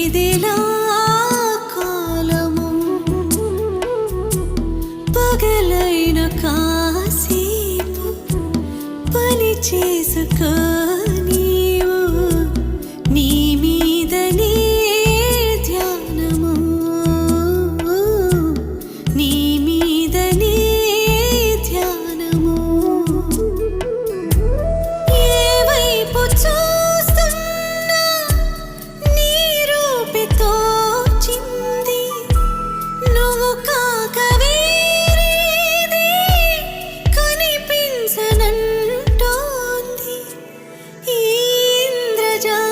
ఇదిలా కాలము పగలైన కాసేపు పని చేసుకో just